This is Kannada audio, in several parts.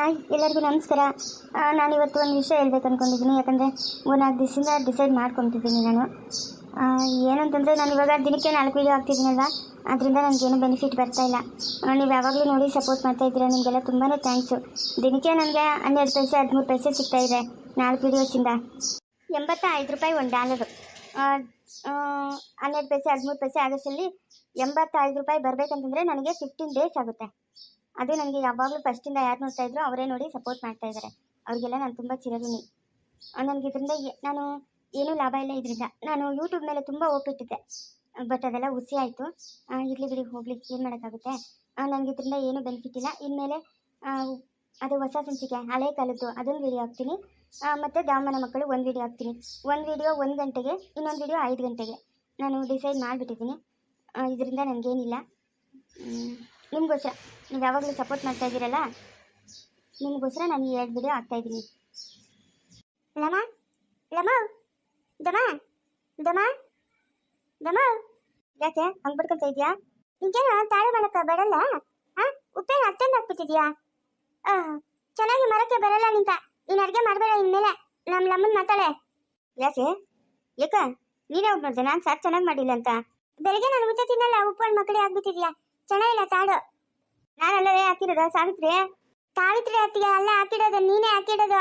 ಹಾಯ್, ಎಲ್ಲರಿಗೂ ನಮಸ್ಕಾರ. ನಾನು ಇವತ್ತು ಒಂದು ವಿಷಯ ಹೇಳ್ಬೇಕು ಅಂದ್ಕೊಂಡಿದ್ದೀನಿ ಯಾಕಂದರೆ ಒಂದು ನಾಲ್ಕು ದಿವಸದಿಂದ ಡಿಸೈಡ್ ಮಾಡ್ಕೊತಿದ್ದೀನಿ ನಾನು. ಏನಂತಂದರೆ ನಾನು ಇವಾಗ ದಿನಕ್ಕೆ ನಾಲ್ಕು ವೀಡಿಯೋ ಹಾಕ್ತಿದ್ದೀನಲ್ಲ ಅದರಿಂದ ನನಗೇನು ಬೆನಿಫಿಟ್ ಬರ್ತಾ ಇಲ್ಲ. ನೀವು ಯಾವಾಗಲೂ ನೋಡಿ ಸಪೋರ್ಟ್ ಮಾಡ್ತಾ ಇದ್ದೀರಾ? ನಿಮಗೆಲ್ಲ ತುಂಬಾ ಥ್ಯಾಂಕ್ಸು ದಿನಕ್ಕೆ ನನಗೆ ಹನ್ನೆರಡು ಪೈಸೆ, ಹದಿಮೂರು ಪೈಸೆ ಸಿಗ್ತಾ ಇದೆ ನಾಲ್ಕು ವೀಡಿಯೋಸಿಂದ ಎಂಬತ್ತ ಐದು ರೂಪಾಯಿ ಒಂದು ಡಾಲರು ಹನ್ನೆರಡು ಪೈಸೆ, ಹದಿಮೂರು ಪೈಸೆ ಆಗಸ್ಟಲ್ಲಿ ಎಂಬತ್ತೈದು ರೂಪಾಯಿ ಬರಬೇಕಂತಂದರೆ ನನಗೆ ಫಿಫ್ಟೀನ್ ಡೇಸ್ ಆಗುತ್ತೆ. ಅದು ನನಗೆ ಯಾವಾಗಲೂ ಫಸ್ಟಿಂದ ಯಾರು ನೋಡ್ತಾ ಇದ್ರು ಅವರೇ ನೋಡಿ ಸಪೋರ್ಟ್ ಮಾಡ್ತಾ ಇದ್ದಾರೆ ಅವರಿಗೆಲ್ಲ ನಾನು ತುಂಬ ಚಿರಋಣಿ. ನನಗೆ ಇದರಿಂದ ನಾನು ಏನೂ ಲಾಭ ಇಲ್ಲ ಇದರಿಂದ. ನಾನು ಯೂಟ್ಯೂಬ್ ಮೇಲೆ ತುಂಬ ಹೋಗ್ಬಿಟ್ಟಿದ್ದೆ ಬಟ್ ಅದೆಲ್ಲ ಹುಸಿ ಆಯಿತು. ಇರಲಿ ಬಿಡಿ, ಹೋಗ್ಲಿಕ್ಕೆ ಏನು ಮಾಡೋಕ್ಕಾಗುತ್ತೆ? ನನಗೆ ಇದರಿಂದ ಏನೂ ಬೆನಿಫಿಟ್ ಇಲ್ಲ. ಇನ್ಮೇಲೆ ಅದು ಹೊಸ ಸಂಚಿಕೆ, ಹಳೆ ಕಾಲದ್ದು, ಅದೊಂದು ವಿಡಿಯೋ ಹಾಕ್ತೀನಿ. ಮತ್ತು ದಾಮನ ಮಕ್ಕಳು ಒಂದು ವಿಡಿಯೋ ಹಾಕ್ತೀನಿ. ಒಂದು ವಿಡಿಯೋ ಒಂದು ಗಂಟೆಗೆ, ಇನ್ನೊಂದು ವಿಡಿಯೋ ಐದು ಗಂಟೆಗೆ. ನಾನು ಡಿಸೈಡ್ ಮಾಡಿಬಿಟ್ಟಿದ್ದೀನಿ. ಇದರಿಂದ ನನಗೇನಿಲ್ಲ. ನಿಮಗೋಸ್ಕರ, ನೀವು ಯಾವಾಗಲೂ ಸಪೋರ್ಟ್ ಮಾಡ್ತಾ ಇದ್ದೀರಲ್ಲ? ನಿಮಗೋಸ್ಕರ ನಾನು ಈ ಎರಡು ವಿಡಿಯೋ ಹಾಕ್ತಾಯಿದ್ದೀನಿ ಲಮ ಲಮ, ದಮ ದಮ ದಮ. ಯಾಕೆ, ಹಂಗೆ ಬಿಡ್ಕೊತಾ ಇದೆಯಾ ನಿಂಗೇನು ತಾಳೆ ಮಾಡೋಕ್ಕೆ ಬರಲ್ಲ? ಹಾಂ ಉಪ್ಪೇನು ಅತ್ತಂದು ಹಾಕ್ಬಿಟ್ಟಿದ್ಯಾ ಚೆನ್ನಾಗಿ ಮರಕ್ಕೆ ಬರಲ್ಲ ನಿಂತ. ನೀನು ಅಡುಗೆ ಮಾಡಬೇಡ ಇನ್ಮೇಲೆ. ನಮ್ಮ ಲಮ್ಮನ ಮಾತಾಳೆ ಯಾಕೆ? ಯಾಕ? ನೀನೇ ಹೋಗಿ ನಾನು ಸಾರು ಚೆನ್ನಾಗಿ ಮಾಡಿಲ್ಲ ಅಂತ. ಬೆಳಿಗ್ಗೆ ನಾನು ಊಟ ತಿನ್ನಲ್ಲ, ಉಪ್ಪು ಮಕ್ಕಳೇ ಆಗ್ಬಿಟ್ಟಿದ್ಯಾ ಚೆನ್ನಾಗಿಲ್ಲ ತಾಡು ನಾನಲ್ಲವೇ ಹಾಕಿರೋದ ಸಾವಿತ್ರಿ. ಸಾವಿತ್ರಿ ಅತ್ತಿಗೆ ಅಲ್ಲ ಹಾಕಿಡೋದು ನೀನೇ ಹಾಕಿಡೋದು.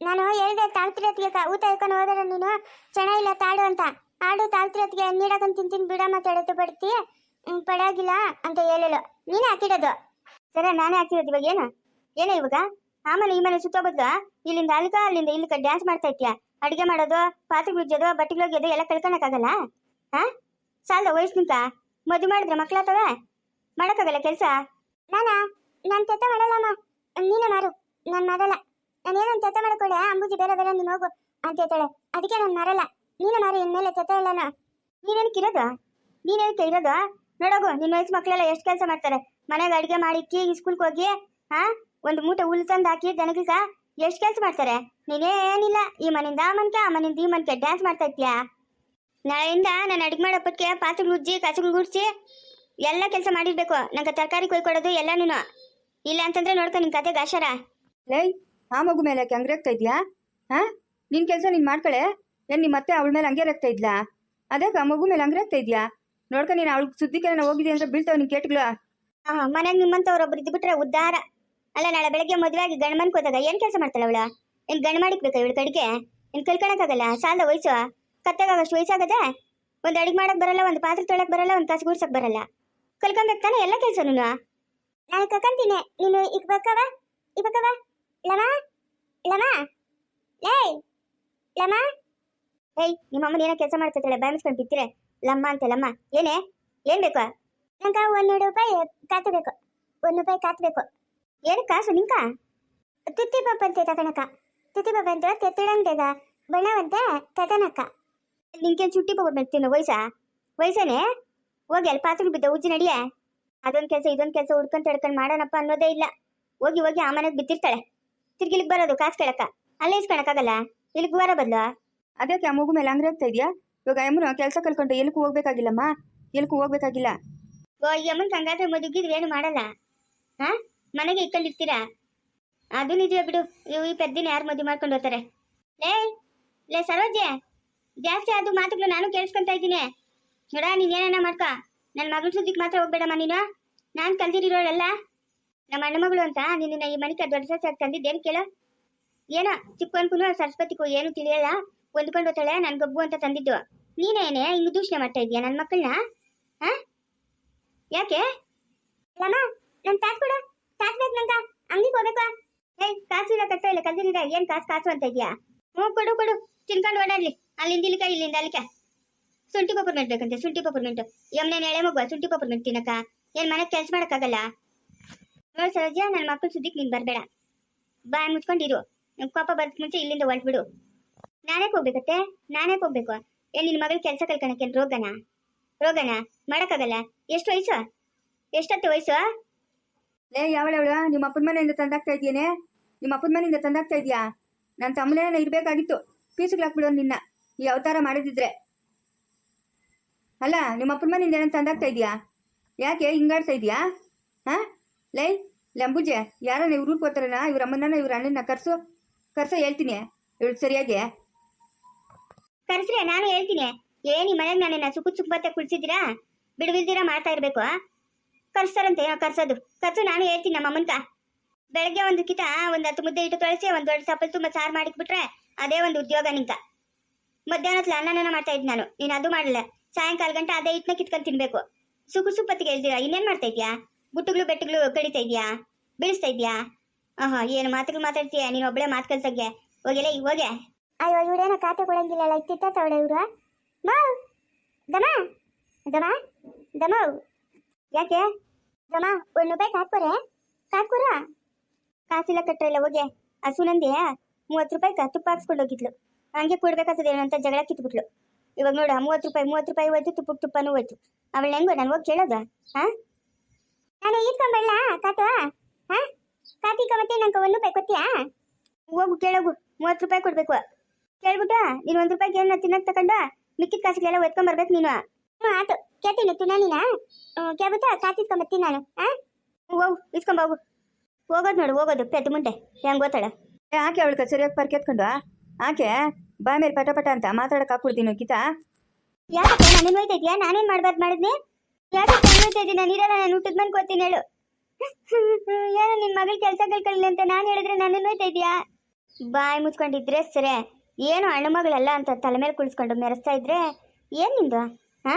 ನಾನು ಹೇಳಿದೆ ಸಾವಿತ್ರಿ ಅತ್ತಿಗೆ ಊಟ ಹೇಳ್ಕೊಂಡು ಹೋದ್ರೆ ನೀನು. ಚೆನ್ನಾಗಿಲ್ಲ ತಾಡು ಅಂತ. ಹಾಡು ಸಾವಿತ್ರಿ ಅತ್ತಿಗೆ ನೀಡಕಂತ ತಿಂತೀನಿ ಬಿಡ ಮಾತಾಡೋದು ಬಡ್ತಿ. ಹ್ಮ್, ಪಡಾಗಿಲ್ಲ ಅಂತ ಹೇಳಲು. ನೀನೇ ಹಾಕಿಡೋದು. ಸರ ನಾನೇ ಹಾಕಿರೋದು ಇವಾಗ ಏನು? ಏನೇ ಇವಾಗ? ಆಮೇಲೆ ಈ ಮನೆ ಸುತ್ತೋಬದ್ಲು ಇಲ್ಲಿಂದ ಅಲ್ಕ ಅಲ್ಲಿಂದ ಇಲ್ಲಿಕ ಡ್ಯಾನ್ಸ್ ಮಾಡ್ತಾ ಇತ್ಯಾ ಅಡಿಗೆ ಮಾಡೋದು ಪಾತ್ರೆ ಉಜ್ಜೋದು ಬಟ್ಟೆಗಳು ಒಗ್ಯೋದು ಎಲ್ಲ ಕಳ್ಕೊಳಕ್ಕಾಗಲ್ಲ? ಹಾ ಸಾಲದ ವಯಸ್ಸು ನಿಂತ ಮದುವೆ ಮಾಡಿದ್ರೆ ಮಕ್ಳಾತವೆ? ಮಾಡಕ್ಕಾಗಲ್ಲ ಕೆಲಸ? ನಾನಾ? ನಾನು ತೆತ್ತ ಮಾಡಲ್ಲಮ್ಮ. ನೀನೇ ಮಾರು. ನಾನು ಮಾರಲ್ಲ. ನಾನು ಏನೋ ತೆತ್ತ ಮಾಡ್ಕೊಳ್ಳೆ ಅಂಬುಜಿ ಬೇರೆ ಬೇರೆ ನೀನು ಹೋಗು ಅಂತ ಹೇಳ್ತಾಳೆ ಅದಕ್ಕೆ ನಾನು ಮಾರಲ್ಲ. ನೀನೇ ಮಾರು ಇನ್ಮೇಲೆ ತೆತ್ತ ಇಲ್ಲನ ನೀನೇನಕ್ಕೆ ಇರೋದು? ನೀನೇನಕ್ಕೆ ಇರೋದು? ನೋಡೋಗು ನಿನ್ನ ವಯಸ್ಸು ಮಕ್ಕಳೆಲ್ಲ ಎಷ್ಟು ಕೆಲಸ ಮಾಡ್ತಾರೆ. ಮನೆಗೆ ಅಡುಗೆ ಮಾಡಿಕ್ಕಿ ಸ್ಕೂಲ್ಗೆ ಹೋಗಿ ಹಾ ಒಂದು ಮೂಟೆ ಹುಲ್ಲು ತಂದು ಹಾಕಿ ದನಗಿಲ್ಕ ಎಷ್ಟು ಕೆಲಸ ಮಾಡ್ತಾರೆ? ನೀನೇನಿಲ್ಲ. ಈ ಮನೆಯಿಂದ ಆ ಮನ್ಕೆ ಆ ಮನೆಯಿಂದ ಈ ಮನ್ಕೆ ಡ್ಯಾನ್ಸ್ ಮಾಡ್ತಾ ಇರ್ತೀಯಾ ನಾಳೆಯಿಂದ ನಾನು ಅಡಿಗೆ ಮಾಡೋಪ್ಪಕ್ಕೆ ಪಾತ್ರೆಗಳು ಉಜ್ಜಿ ಕಸಗಳು ಗುಡ್ಸಿ ಎಲ್ಲ ಕೆಲಸ ಮಾಡಿರ್ಬೇಕು. ನಂಗೆ ತರಕಾರಿ ಕೊಯ್ಕೊಡೋದು ಎಲ್ಲಾನು ಇಲ್ಲ ಅಂತಂದ್ರೆ ನೋಡ್ಕೊ ನಿನ್ ಕತೆ ಗಾಶರ. ಲೈ ಆ ಮಗು ಮೇಲೆ ಯಾಕೆ ಹಂಗೆ ರೇಗ್ತಾ ಇದ್ಯಾ? ಹಾ? ನಿನ್ ಕೆಲಸ ನೀನ್ ಮಾಡ್ಕೊಳೆ. ಏನ್ ನಿಮ್ಮ ಮತ್ತೆ ಅವಳ ಮೇಲೆ ಹಂಗೆ ರೇಗ್ತಾ ಇದ್ಲಾ? ಅದಕ್ಕೆ ಆ ಮಗು ಮೇಲೆ ಹಂಗೆ ರೇಗ್ತಾ ಇದೆಯಾ? ನೋಡ್ಕೊ ನೀನು ಅವಳು ಸುದ್ದಿಗೆ ನಾನು ಹೋಗಿದೆ ಅಂದ್ರೆ ಬೀಳ್ತಾವ ನಿನ್ ಕೇಟ್ಗಳು. ಹಾ ಮನೆಗೆ ನಿಮ್ಮಂತವ್ರೊಬ್ರು ಇದ್ಬಿಟ್ರೆ ಉದ್ಧಾರ ಅಲ್ಲ ನಾಳೆ ಬೆಳಗ್ಗೆ ಮದುವೆ ಆಗಿ ಗಂಡ ಹೋದಾಗ ಏನ್ ಕೆಲಸ ಮಾಡ್ತಾಳೆ ಅವಳ? ಏನ್ ಗಂಡ ಮಾಡಿಕ್ಬೇಕಾ ಇವಳ ಕಡೆಗೆ? ಏನ್ ಕಲ್ಕೊಳಕ್ಕಾಗಲ್ಲ ಸಾಲದ ವಯಸ್ಸು? ಕತ್ತಾಗಷ್ಟು ವಯಸ್ಸಾಗದೆ? ಒಂದ್ ಅಡಿಗೆ ಮಾಡಕ್ ಬರಲ್ಲ ಒಂದು ಪಾತ್ರೆ ತೊಳಕ್ ಬರಲ್ಲ ಒಂದ್ ಕಸ ಗುಡ್ಸಕ್ ಬರಲ್ಲ. ಕಲ್ಕೊಬೇಕು ತಾನೆ ಎಲ್ಲ ಕೆಲಸ ನೀನು? ನಾನು ಕಲ್ಕೊಂತೀನಿ ನೀನು ಈಗ ಬೇಕವ ಈಗ ಬೇಕವ ಲಮ? ಲಮ? ಲೇ? ಲಮ? ಏಯ್ ನಿಮ್ಮ ಅಮ್ಮನ ಏನೋ ಕೆಲಸ ಮಾಡ್ತಿರ್ತಾಳೆ ಬಾಯ್ ಮುಚ್ಕೊಂಡು ಬಿತ್ತಿರೆ ಲಮ್ಮ ಅಂತ ಲಮ್ಮ. ಏನೇ? ಏನ್ ಬೇಕು? ನಂಗೆ ಒಂದು ರೂಪಾಯಿ ಕಾತು ಬೇಕು. ಒಂದು ರೂಪಾಯಿ ಕಾತು ಬೇಕು. ಏನು ಕಾಸು ನಿಂಕ ತುತ್ತಿ ಪಪ್ಪ ಅಂತೆ ತಗಣಕ ತುತ್ತಿ ಪಪ್ಪ ಅಂತ ತೆತ್ತಿಡಂತೆಗ ಬಣ್ಣವಂತೆ ತಗನಕ ನಿಂಕೇನು ಚುಟ್ಟಿ ಪಪ್ಪ ಬರ್ತೀನ ವಯಸ್ಸ? ವಯಸ್ಸೇನೆ? ಹೋಗಿ ಅಲ್ಲಿ ಪಾತ್ರೆ ಬಿದ್ದ ಉಜ್ಜಿ ನಡಿಯ? ಅದೊಂದು ಕೆಲಸ ಇದೊಂದು ಕೆಲಸ ಹಿಡ್ಕೊಂಡು ಮಾಡೋಣಪ್ಪ ಅನ್ನೋದೇ ಇಲ್ಲ. ಹೋಗಿ ಹೋಗಿ ಆ ಮನೆಗ್ ಬಿತ್ತಿರ್ತಾಳೆ ತಿರ್ಗಿಲಿಕ್ ಬರೋದು ಕಾಸ್ ಕೇಳಕ್ಕ. ಅಲ್ಲೇ ಇಸ್ಕೊಳಕ್ಕಾಗಲ್ಲ? ಇಲ್ಲಿಗೆ ಬರೋ ಬದ್ಲು? ಅದಕ್ಕೆ ಆ ಮಗು ಮೇಲೆ ಹಂಗೆ ಆಗ್ತಾ ಇದೆಯಾ? ಇವಾಗ ಅಮ್ಮನು ಕೆಲಸ ಕಲ್ಕೊಂಡು ಎಲ್ಕೂ ಹೋಗ್ಬೇಕಾಗಿಲ್ಲಮ್ಮ? ಎಲ್ಕು ಹೋಗ್ಬೇಕಾಗಿಲ್ಲ? ಓ ಈ ಅಮ್ಮನ್ ಹಂಗಾದ್ರೆ ಮದುಗಿದ್ರೆ ಏನು ಮಾಡಲ್ಲ? ಹಾ? ಮನೆಗೆ ಇಟ್ಕೊಂಡಿರ್ತೀರಾ ಅದು ನಿಜ ಬಿಡು. ಇವು ಈ ಪೆದ್ದಿನ ಯಾರು ಮದುವೆ ಮಾಡ್ಕೊಂಡು ಹೋಗ್ತಾರೆ? ಲೇ ಲೇ ಸರೋಜೆ ಜಾಸ್ತಿ ಅದು ಮಾತುಗಳು ನಾನು ಕೇಳಿಸ್ಕೊಂತ ಇದ್ದೀನಿ. ನೋಡ ನೀನ್ ಮಾಡ್ಕ ಮಾಡ್ಕೊ. ನನ್ನ ಮಗಳ ಸುದ್ದಿಗೆ ಮಾತ್ರ ಹೋಗ್ಬೇಡಮ್ಮ ನೀನು. ನಾನು ಕಲ್ದಿರೋರೆಲ್ಲ ನಮ್ಮ ಅಣ್ಣ ಮಗಳು ಅಂತ ನಿನ್ನ ಈ ಮನೆಗೆ ದೊಡ್ಡ ಸಸ್ಯ ತಂದಿದ್ದೇನು ಕೇಳು. ಏನೋ ಚಿಕ್ಕವನ್ಕೂ ಸರಸ್ವತಿಗೂ ಏನು ತಿಳಿಯಲ್ಲ. ಹೊಂದ್ಕೊಂಡು ಹೋಗ್ತಾಳೆ ನನ್ ಗಬ್ಬು ಅಂತ ತಂದಿದ್ದು. ನೀನೇನೆ ಹಿಂಗ್ ದೂಷಣೆ ಮಾಡ್ತಾ ಇದೀಯ ನನ್ನ ಮಕ್ಕಳನ್ನ ಹಾ? ಯಾಕೆ? ಲಮ್ಮ ನನ್ ತಾಸ್ ಕೊಡು. ತಾಕ್ ಬೇಕು ನಂಗ ಅಂಗಡಿಗೆ ಹೋಗ್ಬೇಕಾ ಏಯ್ ಕಾಸು ಇಲ್ಲ ಕಟ್ಟ ಇಲ್ಲ ಕಲ್ದಿರಿದ ಏನ್ ಕಾಸು ಕಾಸು ಅಂತ ಇದೆಯಾ? ಹ್ಞೂ ಕೊಡು ಕೊಡು. ತಿನ್ಕೊಂಡು ಓಡಾಡ್ಲಿ. ಅಲ್ಲಿಂದ ಇಲ್ಲಿಕ ಇಲ್ಲಿಂದ ಅಲ್ಲಿಕ ಶುಂಠಿ ಪಪ್ಪರ್ಮೆಂಟ್ ಬೇಕಂತೆ ಶುಂಠಿ ಪಪ್ಪರ್ಮೆಂಟ್ ಯಮ್ನೇನ್ ಎಳೆ ಮಗುವ, ಶುಂಠಿ ಪಪ್ಪರ್ಮೆಂಟ್ ತಿನ್ನಕ ಏನ್ ಮನೆಗೆ ಕೆಲ್ಸ ಮಾಡಕ್ಕಾಗಲ್ಲ? ನೋಡ್ ಸರೋಜ ನನ್ನ ಮಕ್ಕಳು ಸುದ್ದಿಗೆ ನೀನ್ ಬರ್ಬೇಡ. ಬಾಯ್ ಮುಚ್ಕೊಂಡಿರು ಕೋಪ ಬರ್ತ ಮುಂಚೆ ಇಲ್ಲಿಂದ ಹೊರಟ್ಬಿಡು. ನಾನೇ ಹೋಗ್ಬೇಕತ್ತೆ ನಾನೇ ಹೋಗ್ಬೇಕು ಏನ್ ನಿನ್ ಮಗಳ ಕೆಲಸ ಕಲ್ಕಣಕ್ಕೆ ರೋಗನ? ರೋಗನ? ಮಾಡಕ್ಕಾಗಲ್ಲ? ಎಷ್ಟು ವಯಸ್ಸು? ಎಷ್ಟತ್ತು ವಯಸ್ಸು? ಲೇ, ಯಾವಳವಳ? ನಿಮ್ಮ ಅಪ್ಪನ ಮನೆಯಿಂದ ತಂದಾಗ್ತಾ ಇದೆಯೇನೆ ನಿಮ್ಮ ಅಪ್ಪನ ಮನೆಯಿಂದ ತಂದಾಗ್ತಾ ಇದೆಯಾ ನನ್ನ ತಮ್ಮನೇನ ಇರಬೇಕಾಗಿತ್ತು. ಪೀಸುಗಳು ನಿನ್ನ. ಈ ಅವತಾರ ಮಾಡಿದಿದ್ರೆ. ಅಲ್ಲ, ನಿಮ್ಮ ಅಪ್ಪನ ಮನೆಯಿಂದ ಏನಂತ ತಂದಾಗ್ತಾ ಇದೆಯಾ? ಯಾಕೆ ಹಿಂಗಾಡ್ತಾ ಇದೆಯಾ? ಹಾಂ? ಲೈ, ಲಂಬುಜೆ, ಯಾರನ್ನ ಇವ್ರು ಊರಿಗೆ ಇವ್ರ ಅಮ್ಮನ ಇವ್ರ ಅಣ್ಣನ ಕರ್ಸು, ಕರ್ಸ, ಹೇಳ್ತೀನಿ. ಇವಳು ಸರಿಯಾಗಿ. ಕರ್ಸ್ರೆ, ನಾನು ಹೇಳ್ತೀನಿ. ಏ ನಿಮ್ಮ ಮನೆಗೆ ನಾನೇನ ಸುಖ ಸುಖತ್ತೆ ಕುಳ್ಸಿದ್ದೀರಾ? ಬಿಡುವಿಲ್ದಿರಾ ಮಾಡ್ತಾ ಇರಬೇಕು ಕರ್ಸ್ತಾರಂತೆ ಕರ್ಸೋದು. ಕರ್ಸು, ನಾನು ಹೇಳ್ತೀನಿ ನಮ್ಮ ಅಮ್ಮನ್ಕ. ಬೆಳಗ್ಗೆ ಒಂದು ಕಿತ, ಒಂದು ಹತ್ತು ಮುದ್ದೆ ಇಟ್ಟು ತೊಳಸಿ, ಒಂದು ದೊಡ್ಡ ಸಪ್ಪಲ್ ತುಂಬ ಸಾರು ಮಾಡಿಕ್ಬಿಟ್ರೆ, ಅದೇ ಒಂದು ಉದ್ಯೋಗ ನಿಂಕ ಮಧ್ಯಾಹ್ನ ಅನ್ನನ ಮಾಡ್ತಾ ಇದ್ದೆ ನಾನು. ನೀನು ಅದು ಮಾಡಲ್ಲ ಸಾಯಂಕಾಲ ಗಂಟೆ ಅದೇ ಹಿಟ್ಟನ್ನ ಕಿತ್ಕೊಂಡು ತಿನ್ಬೇಕು. ಸುಖ ಸುಪ್ಪತ್ತಿಗೆ ಹೇಳ್ತೀರಾ? ಇನ್ನೇನ್ ಮಾಡ್ತಾ ಇದ್ಯಾ? ಗುಟ್ಟುಗಳು ಬೆಟ್ಟಗಳು ಕಡಿತಾ ಇದ್ಯಾ? ಬೀಳಿಸ್ತಾ ಇದ್ಯಾ? ಆಹಾ, ಏನು ಮಾತುಗಳು ಮಾತಾಡ್ತೀಯ? ನೀನು ಒಬ್ಬಳೆ ಮಾತು ಕಲ್ಸಂಗೆ ಹೋಗಿಲ್ಲ ಈಗ ಹೋಗೆ. ಅಯ್ಯೋ ಇವಳೇನೋ ಖಾತೆ ಕೊಡಂಗಿಲ್ಲ ಇತ್ತಿತ್ತ ತವಳೆ ಇವ್ರು. ಮಾವ್ ದಮ ದಮ ದಮ. ಯಾಕೆ? ದಮ, ಒಂದು ರೂಪಾಯಿ ಕಾಕೋರೆ ಕಾಕೋರ ಕಾಸಿಲ್ಲ ಕಟ್ರಲ್ಲ ಹೋಗಿ. ಆ ಸುನಂದಿ ಮೂವತ್ತು ರೂಪಾಯಿ ತುಪ್ಪ ಹಾಕ್ಸ್ಕೊಂಡು ಹೋಗಿದ್ಲು. ಹಂಗೆ ಕೊಡ್ಬೇಕಾಗ್ತದೆ ಅಂತ ಜಗಳ ಕಿತ್ಬಿಟ್ಲು. ಇವಾಗ ನೋಡು ಮೂವತ್ತು ರೂಪಾಯಿ ಮೂವತ್ತು ರೂಪಾಯಿ ಹೋಯ್ತು ತುಪ್ಪ ತುಪ್ಪನೂ ಹೋಯ್ತು ಅವಳು ಹೆಂಗೋ ನಾನು ಹೋಗಿ ಕೇಳೋದ? ಹಾ? ನಾನು ಇಟ್ಕೊಂಬಲ್ಲ ಕಾತು? ಹಾ? ಕಾತಿಕ ಮತ್ತೆ ನಂಗೆ ಒಂದು ರೂಪಾಯಿ ಕೊತ್ತೀಯಾ ಹೋಗು ಕೇಳೋಗು. ಮೂವತ್ತು ರೂಪಾಯಿ ಕೊಡ್ಬೇಕು. ಕೇಳ್ಬಿಟ್ಟು ನೀನು ಒಂದು ರೂಪಾಯಿಗೆ ಏನ ತಿನ್ನಕ್ಕೆ ತಗೊಂಡು ಮಿಕ್ಕಿದ ಕಾಸಿಗೆಲ್ಲ ಒತ್ಕೊಂಬರ್ಬೇಕು ನೀನು. ಹ್ಞೂ ಆತು. ಕೇಳ್ತೀನಿ ತಿನ್ನ ನೀನ? ಕೇಳ್ಬಿಟ್ಟ ಕಾತಿಸ್ಕೊಂಬತ್ತೀನಿ ನಾನು. ಹಾ? ಹೋಗು ಇಸ್ಕೊಂಬ ಹೋಗು. ಹೋಗೋದು ನೋಡು ಹೋಗೋದು. ಪೆದ್ದು ಮುಂದೆ. ಹೆಂಗೆ ಗೊತ್ತಾಳ? ಅವಳು ಅವಳಿಗೆ ಸರಿಯಾಗಿ ಪರ್ಕೆತ್ಕೊಂಡು ಆಕೆ? ಬಾ ಮೇಲೆ ಪಟ ಪಟ ಅಂತ ಮಾತಾಡಕ್ ಹಾಕ್ಬಿಡ್ತೀನಿ ಗೀತಾ. ಯಾಕಪ್ಪ ನಾನು ಹೋಯ್ತಾ ಇದೆಯಾ ನಾನೇನ್ ಮಾಡ್ಬಾರ್ದು ಮಾಡಿದ್ನಿ? ಯಾಕಪ್ಪ ಹೋಯ್ತಾ ನಾನು ಇರಲ್ಲ, ನಾನು ಊಟದ ಮನೆ ಕೂತೀನಿ ಹೇಳು. ಯಾರೋ ನಿನ್ ಮಗಳ ಕೆಲ್ಸ ಕಳ್ಕೊಳ್ಳಿ ಅಂತ ನಾನು ಹೇಳಿದ್ರೆ ನಾನೇನ್ ಹೋಯ್ತಾ ಇದೆಯಾ ಬಾಯಿ ಮುಚ್ಕೊಂಡಿದ್ರೆ ಸರಿ ಏನು ಹಣ್ಣು ಮಗಳಲ್ಲ ಅಂತ ತಲೆ ಮೇಲೆ ಕುಳಿಸ್ಕೊಂಡು ಮೆರೆಸ್ತಾ ಇದ್ರೆ ಏನ್ ನಿಂದು ಹಾ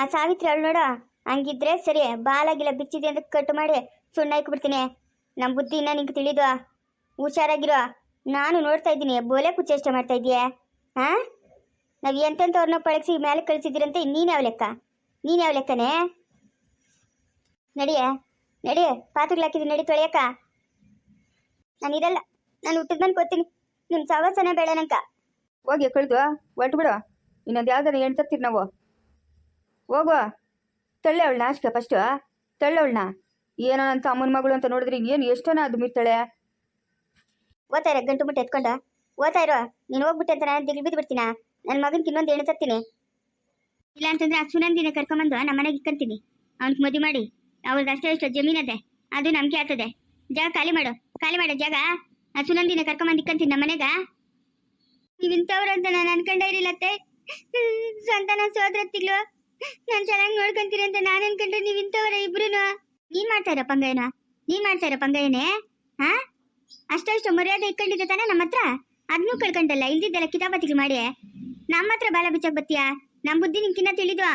ಆ ಸಾವಿತ್ರಿ ಅವಳು ನೋಡು ಹಂಗಿದ್ರೆ ಸರಿ ಬಾಲಾಗಿಲ್ಲ ಬಿಚ್ಚಿದೆ ಅಂತ ಕಟ್ ಮಾಡಿ ಸುಣ್ಣ ಇಕ್ಬಿಡ್ತೀನಿ ನಮ್ಮ ಬುದ್ಧಿ ಇನ್ನ ನಿಂಗೆ ತಿಳಿದು, ಹುಷಾರಾಗಿರೋ, ನಾನು ನೋಡ್ತಾ ಇದ್ದೀನಿ, ಬೋಲೆ ಕುಚೇಷ್ಟೆ ಮಾಡ್ತಾ ಇದೀಯ ಹಾ? ನಾವ್ ಎಂತೆಂಥವ್ರನ್ನ ಪಳಗಿಸಿ ಮೇಲೆ ಕಳಿಸಿದ್ರಂತ ನೀನು ಯಾವ ಲೆಕ್ಕ? ನೀನು ಯಾವ ಲೆಕ್ಕನೇ? ನಡಿಯ ನಡಿ ಪಾತ್ರೆಗಳು ಹಾಕಿದ್ದೀನಿ ನಡಿ ತೊಳೆಯಕ್ಕ. ನಾನು ಇರಲ್ಲ ನಾನು ಹುಟ್ಟಿದ ಮನೆ ಕೂತೀನಿ ನಿಮ್ಮ ಸವಸನೆ ಬೇಡ ನಂಕ ಹೋಗಿ ಕಳ್ದು ಹೊಟ್ಟು ಬಿಡು. ಇನ್ನೊಂದು ಯಾವ್ದಾರ ಹೆಣ್ಣು ತರ್ತೀರಿ ನಾವು. ಹೋಗು. ತಳ್ಳೆ ಅವಳನ್ನ ಅಷ್ಟೇ ಫಸ್ಟು ತಳ್ಳೆ ಅವಳನ್ನ. ಏನೋ ನನ್ನ ಅಮ್ಮನ ಮಗಳು ಅಂತ ನೋಡಿದ್ರೆ ಏನು ಎಷ್ಟೋನ ಅದು ಮಿರ್ತಾಳೆ ಓದ್ತಾರೆ ಗಂಟು ಮುಟ್ಟೆ ಎತ್ಕೊಂಡು. ಓದ್ತಾ ಇರೋ. ನೀನು ಹೋಗ್ಬಿಟ್ಟೆ ಅಂತ ನಾನು ದಿಗ್ಲು ಬಿದ್ದು ಬಿಡ್ತೀನ? ನನ್ನ ಮಗನ್ಗೆ ಇನ್ನೊಂದು ಹೆಣ್ಣು ತರ್ತೀನಿ. ಇಲ್ಲ ಅಂತಂದ್ರೆ ಆ ಸುನಂದಿನ ಕರ್ಕೊಂಬಂದು ನಮ್ಮ ಮನೆಗೆ ಇಕ್ಕಂತೀನಿ. ಅವ್ನಿಗೆ ಮದುವೆ ಮಾಡಿ. ಅವ್ರಿಗೆ ಅಷ್ಟೇ ಜಮೀನ್ ಜಮೀನದೆ. ಅದು ನಮ್ಗೆ ಆಗ್ತದೆ ಜಾಗ ಖಾಲಿ ಮಾಡು. ಖಾಲಿ ಮಾಡು ಜಾಗ? ಆ ಸುನಂದಿನ ಕರ್ಕೊಂಬಂದು ಇಕ್ಕಂತೀನಿ ನಮ್ಮ ಮನೆಗ? ನೀವು ಇಂಥವ್ರು ಅಂತ ನಾನು ಅನ್ಕೊಂಡೇ ಇರಲಿಲ್ಲತ್ತೆ ಸಂತಾನ ಸೋದರತ್ತಿಗ್ಲು ನಾನು ಚೆನ್ನಾಗಿ ನೋಡ್ಕೊಂತೀರಿ ಅಂತ ನಾನು ಅನ್ಕೊಂಡ್ರೆ ನೀವ್ ಇಂಥವ್ರ ಇಬ್ರು ನೀನ್ ಮಾಡ್ತಾ ಇರೋ ಪಂಗಯ್ಯನ? ನೀನ್ ಮಾಡ್ತಾ ಇರೋ ಪಂಗಯ್ಯನೇ? ಹಾ ಅಷ್ಟಷ್ಟು ಮರ್ಯಾದೆ ಇಟ್ಕೊಂಡಿದ್ದೆ ತಾನೇ ನಮ್ಮ ಹತ್ರ ಅದನ್ನೂ ಕಳ್ಕೊಂಡಲ್ಲ, ಇಲ್ದಿದ್ದೆಲ್ಲ ಕಿತಾಪತಿಗಳು ಮಾಡಿ ನಮ್ಮ ಹತ್ರ ಬಾಲ ಬಿಚ್ಚಕ್ ಬತ್ತೀಯಾ? ನಮ್ಮ ಬುದ್ಧಿ ನಿಂಕಿನ್ನ ತಿಳಿದ್ವಾ?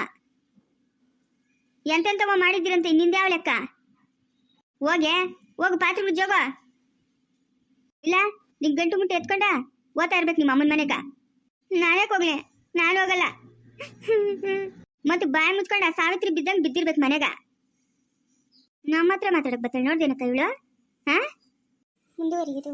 ಎಂತೆಂತವ ಮಾಡಿದ್ದೀರಂತ ಇನ್ನಿಂದ ಯಾವ ಲೆಕ್ಕ ಹೋಗೆ ಹೋಗು ಪಾತ್ರೆ ಮುಜ್ಜೋಗ ಇಲ್ಲ ನಿನ್ ಗಂಟು ಮುಟ್ಟು ಎತ್ಕೊಂಡ? ಓದ್ತಾ ಇರ್ಬೇಕು ನಿಮ್ಮ ಅಮ್ಮನ ಮನೆಗ. ನಾನೇ ಹೋಗ್ಲೆ? ನಾನು ಹೋಗಲ್ಲ. ಮತ್ತೆ ಬಾಯಿ ಮುಚ್ಕೊಂಡ ಸಾವಿತ್ರಿ ಬಿದ್ದಂಗೆ ಬಿದ್ದಿರ್ಬೇಕು ಮನೆಗ. ನಮ್ಮ ಹತ್ರ ಮಾತಾಡಕ್ ಬರ್ತಾಳೆ ನೋಡ್ದೇನಕ್ಕ ಇವಳು? ಹಾ? ಮುಂದುವರಿಯುವುದು